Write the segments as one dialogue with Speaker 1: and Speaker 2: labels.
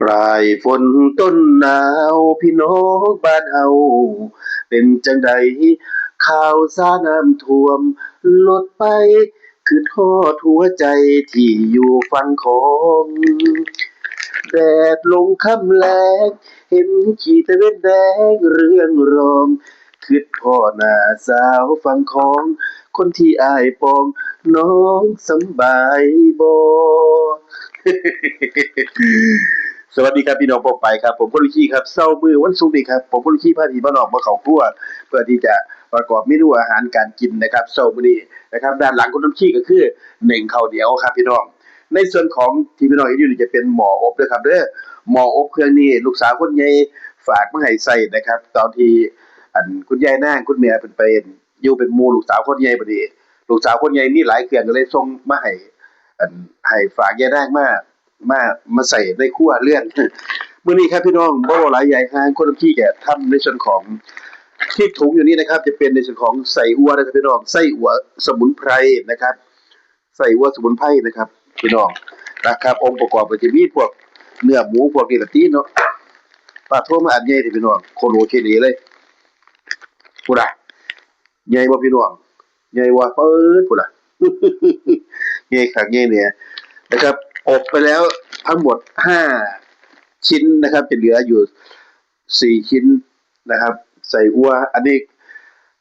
Speaker 1: ปลายฝนต้นหนาวพี่น้องบ้านเฮาเป็นจังใดข่าวสารน้ำท่วมลดไป คือทอดหัวใจที่อยู่ฝั่งของแดดลงค่ำแลงเห็นขีตะเวนแดงเรื่องรองคือพ่อหน้าสาวฝั่งของ คนที่อายปองน้องสบายบ่ สวัสดีครับพี่น้องปองไปครับ ผมพลุชีครับเศร้ามือวันศุกร์นี้ครับผมพลุชีพาพี่น้องมาเขาครัวเพื่อที่จะประกอบเมนูอาหารการกินนะครับเศร้ามือนี้นะครับ ด้านหลังคุณน้ำขี้ก็คือหนึ่งข้าวเหนียวครับพี่น้อง ในส่วนของที่พี่น้องเห็นอยู่นี่จะเป็นหมออบด้วยครับเด้อหมออบเครื่องนี้ลูกสาวคนใหญ่ฝากมาให้ใส่นะครับ ตอนที่อันคุณยายนางคุณแม่เป็นไปอยู่เป็นมูลูกสาวคนใหญ่พอดีลูกสาวคนใหญ่มีหลายเครื่องก็เลยส่งมาให้อันให้ฝากยายนางมาก มามาใส่ในครัวเรื่องมื้อนี้ครับพี่น้องบ่หลายใหญ่ฮางคนที่แก่ทำในส่วนของที่ถุงอยู่นี้นะครับ จะเป็นในส่วนของใส่อัวนะครับพี่น้องไส้อัวสมุนไพรนะครับ ใส่อัวสมุนไพรนะครับพี่น้องนะครับ องค์ประกอบก็จะมีพวกเนื้อหมูพวกนี้ละติเนาะปลาโทมาอันใหญ่ที่พี่น้องโคโลเคลีเลยพูดอะใหญ่บ่พี่น้องใหญ่ว่าเปิดพูดอะใหญ่คักใหญ่เนี่ยนะครับ อบไปแล้วทั้งหมดห้าชิ้นนะครับ จะเหลืออยู่สี่ชิ้นนะครับ ใส่อัว อันนี้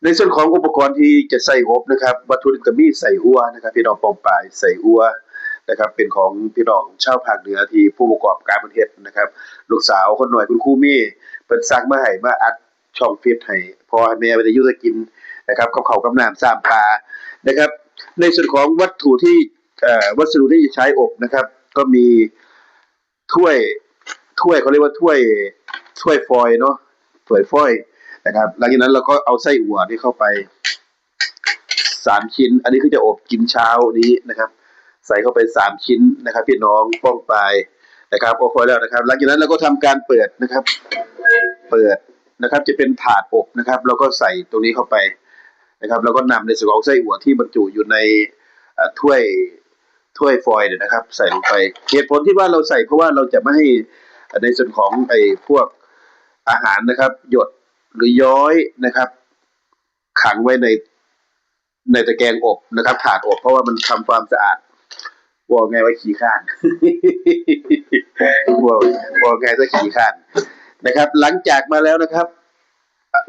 Speaker 1: ในส่วนของอุปกรณ์ที่จะใส่อบนะครับ วัตถุดิบก็มีใส่อัวนะครับ พี่น้องปองปายใส่อัวนะครับ เป็นของพี่น้องชาวภาคเหนือที่ผู้ประกอบการประเทศนะครับ ลูกสาวคนหน่อยคุณครูเมี่เพิ่นสั่งมาให้มาอัดช่องฟิตให้พอให้แม่ไปได้ยู่ได้กินนะครับกับข้าวกับน้ำสามปลานะครับ ในส่วนของวัตถุที่วัสดุที่จะใช้อบนะครับ ก็มีถ้วยถ้วยเขาเรียกว่าถ้วยถ้วยฟอยเนาะถ้วยฟอยนะครับ หลังจากนั้นเราก็เอาไส้อั่วนี่เข้าไปสามชิ้น อันนี้คือจะอบกินเช้านี้นะครับ ใส่เข้าไปสามชิ้นนะครับ พี่น้องป้องปลายนะครับโอเคแล้วนะครับ หลังจากนั้นเราก็ทำการเปิดนะครับ เปิดนะครับ จะเป็นถาดอบนะครับแล้วก็ใส่ตรงนี้เข้าไปนะครับ แล้วก็นำในส่วนของไส้อั่วที่บรรจุอยู่ในถ้วย ถ้วยฟอยล์เนี่ยนะครับ ใส่ลงไปเหตุผลที่ว่าเราใส่เพราะว่าเราจะไม่ให้ในส่วนของไอ้พวกอาหารนะครับ หยดหรือย้อยนะครับ ขังไว้ในในตะแกรงอบนะครับถาดอบ เพราะว่ามันทำความสะอาดบอไงว่าขี้ข้านบอกบอไงว่าขี้ข้านนะครับ หลังจากมาแล้วนะครับ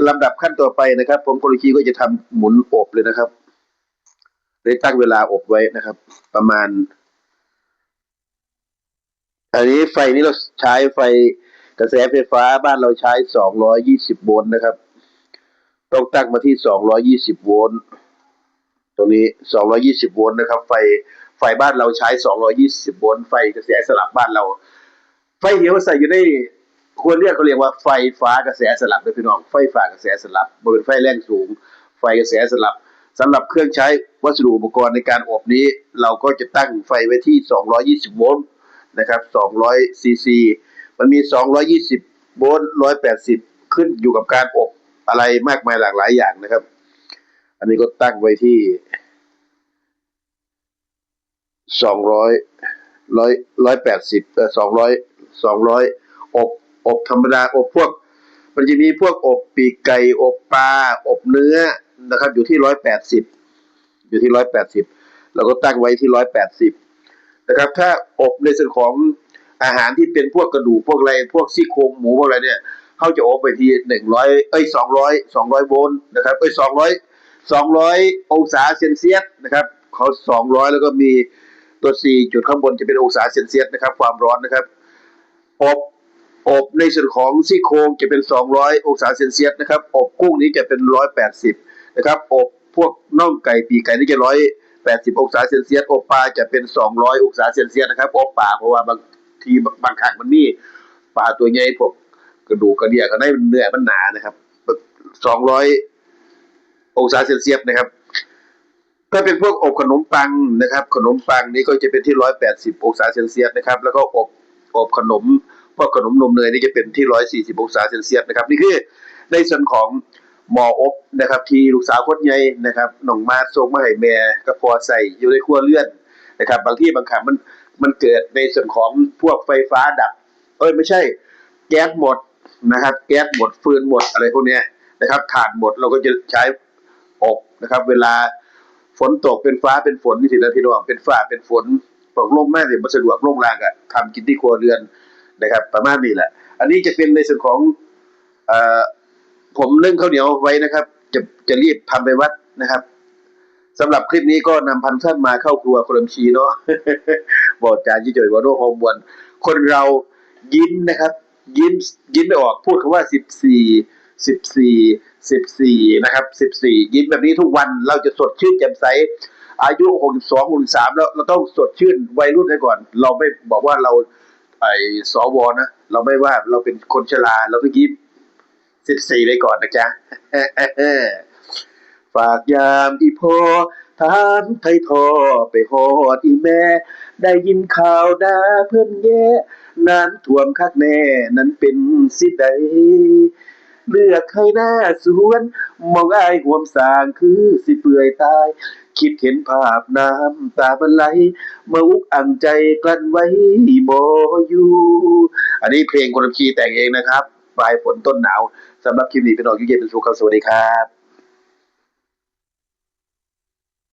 Speaker 1: ลำดับขั้นต่อไปนะครับ ผมโคโลคีก็จะทำหมุนอบเลยนะครับ ได้ตั้งเวลาอบไว้นะครับ ประมาณ อันนี้ไฟนี้เราใช้ไฟกระแสไฟฟ้าบ้านเราใช้ 220 โวลต์นะครับ ต้องตั้งมาที่ 220 โวลต์ ตรงนี้ 220 โวลต์นะครับ ไฟ ไฟบ้านเราใช้ 220 โวลต์ ไฟกระแสสลับบ้านเรา ไฟเดียวใส่อยู่ในควรเรียกเขาเรียกว่าไฟฟ้ากระแสสลับเลยพี่น้อง ไฟฟ้ากระแสสลับบ่เป็นไฟแรงสูง ไฟกระแสสลับ สำหรับเครื่องใช้วัสดุอุปกรณ์ในการอบนี้ เราก็จะตั้งไฟไว้ที่ 220 โวลต์นะครับ 200 ซีซี มันมี 220 โวลต์ 180 ขึ้นอยู่กับการอบอะไรมากมายหลากหลายอย่างนะครับ อันนี้ก็ตั้งไว้ที่สองร้อยร้อยร้อยแปดสิบเอ่อสองร้อยสองร้อยอบ อบธรรมดา อบพวก มันจะมีพวกอบปีกไก่ อบปลา อบเนื้อ นะครับ อยู่ที่ร้อยแปดสิบอยู่ที่ร้อยแปดสิบเราก็ตั้งไว้ที่ร้อยแปดสิบนะครับ ถ้าอบในส่วนของอาหารที่เป็นพวกกระดูกพวกอะไรพวกซี่โครงหมูพวกอะไรเนี่ยเขาจะอบไปที่หนึ่งร้อยเอ้ยสองร้อยสองร้อยโวลต์นะครับเอ้ยสองร้อยสองร้อยองศาเซนเซียสนะครับเขาสองร้อยแล้วก็มีตัว C จุดข้างบนจะเป็นองศาเซนเซียสนะครับ ความร้อนนะครับ อบอบในส่วนของซี่โครงจะเป็น 200 องศาเซนเซียสนะครับ อบกุ้งนี้จะเป็น 180 นะครับอบพวกน่องไก่ปีกไก่นี่จะ180องศาเซนเซียสอบปลาจะเป็น200อยองศาเซนเซียสนะครับอบปลาเพราะว่าบางทีบางครั้งมันมีปลาตัวใหญ่พวกกระดูกกระเดียกันได้เนื้อมันหนานะครับ200องศาเซนเซียสนะครับ ถ้าเป็นพวกอบขนมปังนะครับ ขนมปังนี้ก็จะเป็นที่ร้อยแปดสิบองศาเซนเซียสนะครับ แล้วก็อบอบขนมพวกขนมนมเนยนี่จะเป็นที่ร้อยสี่สิบองศาเซนเซียสนะครับ นี่คือในส่วนของ หมออบนะครับ ที่ลูกสาวคนใหญ่นะครับน้องมาส่งมาให้แม่ก็พอใส่อยู่ในครัวเรือนนะครับ บางที่บางครั้งมันมันเกิดในส่วนของพวกไฟฟ้าดับ เอ้ยไม่ใช่ แก๊สหมดนะครับ แก๊สหมดฟืนหมดอะไรพวกนี้นะครับถ่านหมดเราก็จะใช้อบนะครับ เวลาฝนตกเป็นฟ้าเป็นฝนนี่สินะพี่น้องเป็นฟ้าเป็นฝนตกลงมากเนี่ยมันสะดวกลงรางอะทำกินที่ครัวเรือนนะครับ ประมาณนี้แหละ อันนี้จะเป็นในส่วนของเอ่อ ผมนึ่งข้าวเหนียวไว้นะครับ จะจะรีบทำไปวัดนะครับสำหรับคลิปนี้ก็นำพันท่านมาเข้าครัวคนชีเนาะบอกจานยี่จ่อยว่าโรคฮอร์โมนคนเรายิ้มนะครับ ยิ้มยิ้มไม่ออกพูดคำว่าสิบสี่สิบสี่สิบสี่นะครับสิบสี่ยิ้มแบบนี้ทุกวันเราจะสดชื่นแจ่มใสอายุหกสิบสองหกสิบสามแล้วเราต้องสดชื่นวัยรุ่นไว้ก่อน เราไม่บอกว่าเราไอ้สวนะ เราไม่ว่าเราเป็นคนชราเราก็ยิ้ม สิบสี่ไปก่อนนะจ๊ะฝากยามอีพอถามไทยทอไปหอดอีแม่ ได้ยินข่าวดาเพื่อนแย่น้ำท่วมคักแน่นั้นเป็นสิใดเลือกให้หน้าสวนมองอายห่วมสางคือสิเปื่อยตาย คิดเห็นภาพน้ำตามันไหลมาอุกอังใจกลั้นไว้บ่อยู่ อันนี้เพลงคนละคีแต่งเองนะครับ ปลายฝนต้นหนาวสำหรับคลิปนี้เป็นออกยูเย็นเป็นสุขครับสวัสดีครับ